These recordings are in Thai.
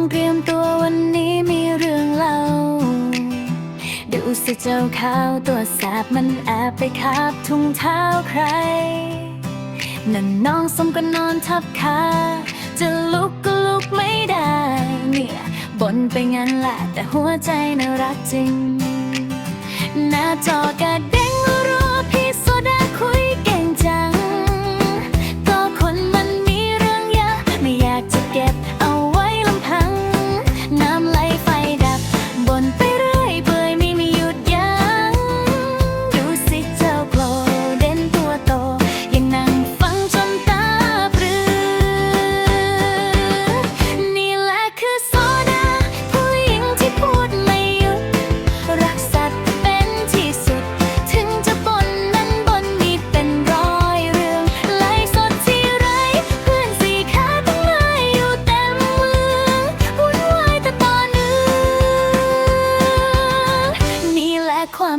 องเตรียมตัววันนี้มีเรื่องเล่า ดูสิเจ้าขาวตัวแสบมันแอบไปคาบถุงเท้าใคร นั่นน้องสมก็นอนทับขาจะลุกก็ลุกไม่ได้เนี่ยบนไปงั้นแหละแต่หัวใจน่ารักจริง หน้าจอกระเด้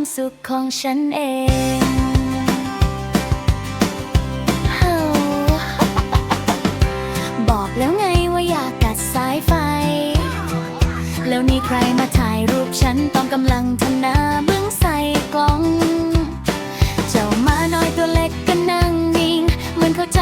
ความสุขของฉันเองบอกแล้วไงว่าอยากกัดสายไฟ แล้วนี่ใครมาถ่ายรูปฉันตอนกำลังทำหน้าบึ้งใส่กล้อง เจ้ามาน้อยตัวเล็กก็นั่งนิ่ง เหมือนเข้าใจ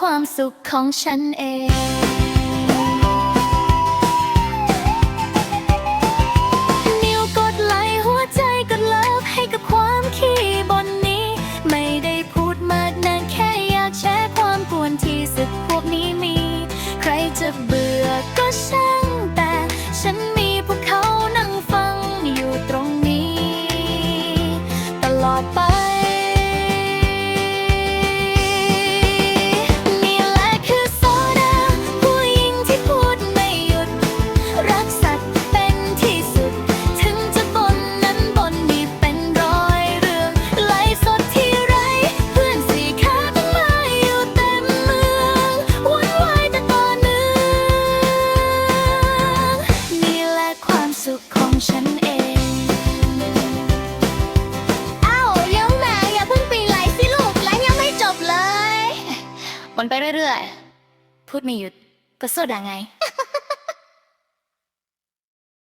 ความสุขของฉันเอง วนไปเรื่อยๆ พูดไม่หยุดก็สู้ด่าไง